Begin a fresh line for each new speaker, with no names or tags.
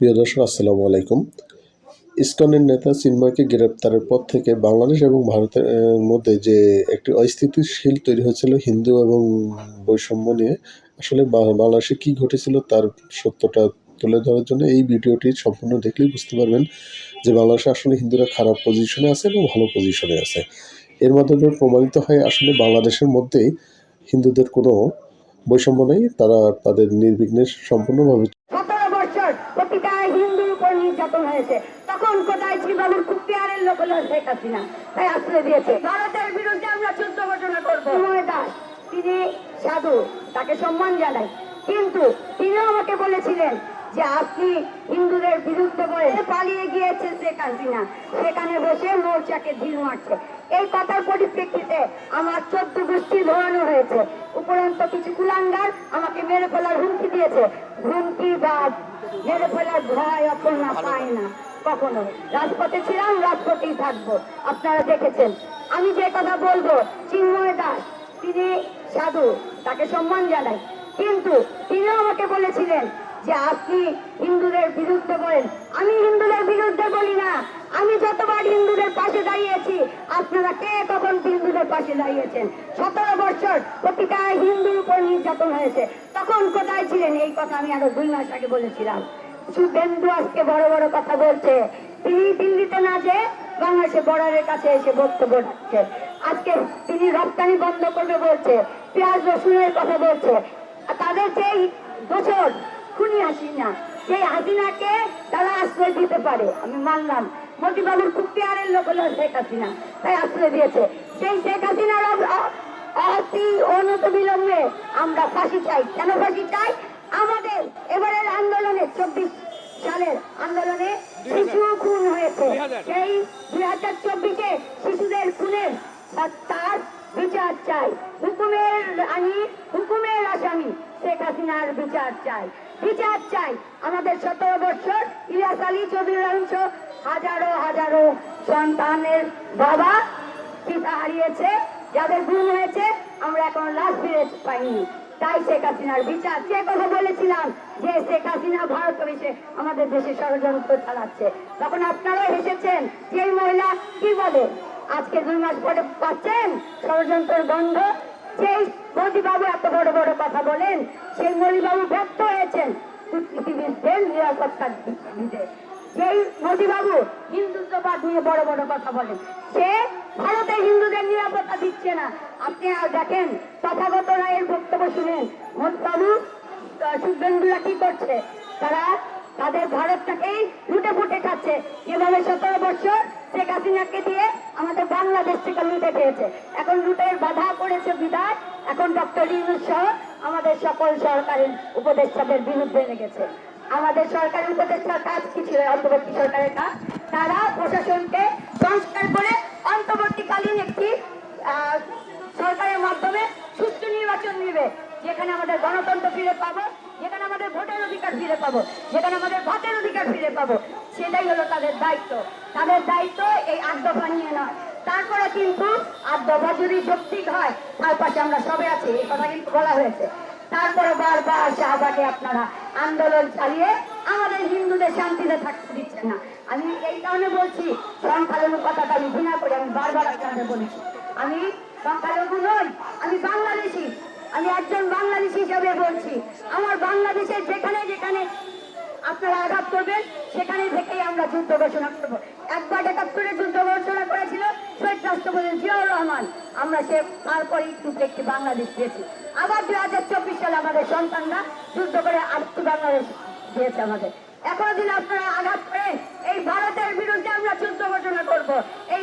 প্রিয় দর্শক, আসসালামু আলাইকুম। ইসকনের নেতা চিন্ময়কে গ্রেপ্তারের পর থেকে বাংলাদেশ এবং ভারতের মধ্যে যে একটি অস্থিতিশীল তৈরি হয়েছিল হিন্দু এবং বৈষম্য নিয়ে, আসলে বাংলাদেশে কি ঘটেছিল তার সত্যটা তুলে ধরার জন্য এই ভিডিওটি সম্পূর্ণ দেখলেই বুঝতে পারবেন যে বাংলাদেশে আসলে হিন্দুরা খারাপ পজিশনে আছে এবং ভালো পজিশনে আছে। এর মাধ্যমে প্রমাণিত হয় আসলে বাংলাদেশের মধ্যেই হিন্দুদের কোনো বৈষম্য নেই, তারা তাদের নির্বিঘ্নে সম্পূর্ণভাবে
সতেরো বছর প্রতিটা হিন্দুর নির্যাতন হয়েছে। তখন কোথায় শ্রীবাবুর খুব পেয়ারের লোক হলো শেখ হাসিনা? তাই আশ্রয় দিয়েছে। ভারতের বিরুদ্ধে আমরা যুদ্ধ ঘোষণা করব। বিনয় দাস তিনি সাধু তাকে সম্মান জানাই। কিন্তু তিনিও আমাকে বলেছিলেন যে আপনি হিন্দুদের বিরুদ্ধে বলে পালিয়ে গিয়েছে শেখ হাসিনা। সেখানে বসে মোর্চাকে ঢিল মারছে। এই কথার পরিপ্রেক্ষিতে আমার চোদ্দ গোষ্ঠী ধরানো হয়েছে। উপরন্ত কিছু কুলাঙ্গার আমাকে মেরে ফেলার হুমকি দিয়েছে। হুমকি বা মেরে ফেলার ভয় অপর্ণা পায় না কখনো রাজপথে ছিলাম রাজপথেই থাকব। আপনারা দেখেছেন। আমি যে কথা বলব চিন্ময় দাস তিনি সাধু তাকে সম্মান জানাই। কিন্তু তিনিও আমাকে বলেছিলেন যে আপনি হিন্দুদের বিরুদ্ধে বলেন। আমি হিন্দুদের বিরুদ্ধে বলি না। আমি যতবার হিন্দুদের পাশে দাঁড়িয়েছি আপনারা কে কখন হিন্দুদের পাশে দাঁড়িয়েছেন? সতেরো বছর প্রতিটা হিন্দুর উপর নির্যাতন হয়েছে। তখন কোথায় ছিলেন? এই কথা আমি আরও দুই মাস আগে বলেছিলাম। শুভেন্দু আজকে বড় বড় কথা বলছে। তিনি দিল্লিতে না যে বাংলাদেশে বর্ডারের কাছে এসে বক্তব্য রাখছে। আজকে তিনি রপ্তানি বন্ধ করবে বলছে। পেঁয়াজ রসুনের কথা বলছে। তাদের যেই দোষর খুনি হাসিনা, সেই হাসিনাকে তারা আশ্রয় দিতে পারে। আমি মানলাম। মোদিবাবুর খুব পেয়ারের লোক হলো শেখ হাসিনা। তাই আশ্রয় দিয়েছে। সেই শেখ হাসিনার অতি অনত বিলম্বে আমরা ফাঁসি চাই। কেন ফাঁসি চাই? আমাদের এবারের আন্দোলনে চব্বিশ সালের আন্দোলনে শিশু খুন হয়েছে। সেই দুই হাজার চব্বিশে শিশুদের খুনের তার বিচার চাই। হুকুমের আনি হুকুমের আসামি শেখ হাসিনার বিচার চাই। বিচার চাই আমাদের সতেরো বছর ইলিয়াস আলী চৌধুরী রহিংস হাজারো হাজারো সন্তানের বাবা পিতা হারিয়েছে যাদের গুম হয়েছে আমরা এখন লাশ ফিরে পাইনি। তাই শেখ হাসিনার বিচার যে কথা বলেছিলাম যে শেখ হাসিনা ভারত এসে আমাদের দেশে ষড়যন্ত্র চালাচ্ছে। তখন আপনারাও হেসেছেন যে মহিলা কি বলে? আজকে দুই মাস পরে পাচ্ছেন? ষড়যন্ত্রের গন্ধ সেই মোদীবাবু এত বড় বড় কথা বলেন, সেই মোদীবাবু ব্যর্থ হয়েছেন। কূটনীতিবিদদের নিরাপত্তা দিতে। যেই মোদীবাবু হিন্দুত্ববাদ নিয়ে বড় বড় কথা বলেন, সে ভারতে হিন্দুদের নিরাপত্তা দিচ্ছে না। আপনি দেখেন, তথাগত রায়ের বক্তব্য শুনেন। মোদীবাবু শুভেন্দুরা কি করছে? তারা তাদের ভারতটাকেই লুটে ফুটে খাচ্ছে। যেভাবে সতেরো বছর শেখ হাসিনাকে দিয়ে আমাদের বাংলাদেশ থেকে লুটে খেয়েছে। এখন লুটের বাধা করেছে বিদায় এখন ডক্টর ইউনুস সহ আমাদের সকল সরকারি উপদেষ্টাদের বিরুদ্ধে লেগেছে। আমাদের সরকারি উপদেষ্টার কাজ কি ছিল? অন্তর্বর্তী সরকারের কাজ। তারা প্রশাসনকে সংস্কার করে অন্তর্বর্তীকালীন একটি আহ, সরকারের মাধ্যমে সুষ্ঠু নির্বাচন নিবে, যেখানে আমাদের গণতন্ত্র ফিরে পাবো, যেখানে আমাদের ভোটের অধিকার ফিরে পাবো, যেখানে আমাদের ভাতের অধিকার ফিরে পাবো, সেটাই হলো তাদের দায়িত্ব। তাদের দায়িত্ব এই আট দফা নিয়ে। নয় তারপরে কিন্তু আট দফা যদি যৌক্তিক হয়, তার পাশে আমরা সবে আছি, এই কথা কিন্তু বলা হয়েছে। তারপরে বারবার শাহবাগে আপনারা, আন্দোলন চালিয়ে আমাদের হিন্দুদের শান্তিতে থাকতে দিচ্ছেন না। আমি এই কারণে বলছি, সংখ্যালঘু কথাটা আমি ঘৃণা করি, আমি বারবার আপনাদের বলেছি। আমি সংখ্যালঘু নই, আমি বাংলাদেশি। আমি একজন বাংলাদেশি হিসাবে বলছি। আমার বাংলাদেশের যেখানে যেখানে আপনারা আঘাত করবেন, সেখানে থেকেই আমরা যুদ্ধ ঘোষণা করব। একবার একাত্তরে যুদ্ধ ঘোষণা করেছিল শহীদ রাষ্ট্রপতি জিয়াউর রহমান। আমরা সে তারপরেই কিন্তু একটি বাংলাদেশ পেয়েছি আবার দুই হাজার চব্বিশ সালে আমাদের সন্তানরা যুদ্ধ করে আরেকটি বাংলাদেশ দিয়েছে আমাদের। এখনও যদি আপনারা আঘাত করেন, এই ভারতের বিরুদ্ধে আমরা যুদ্ধ ঘোষণা করব। এই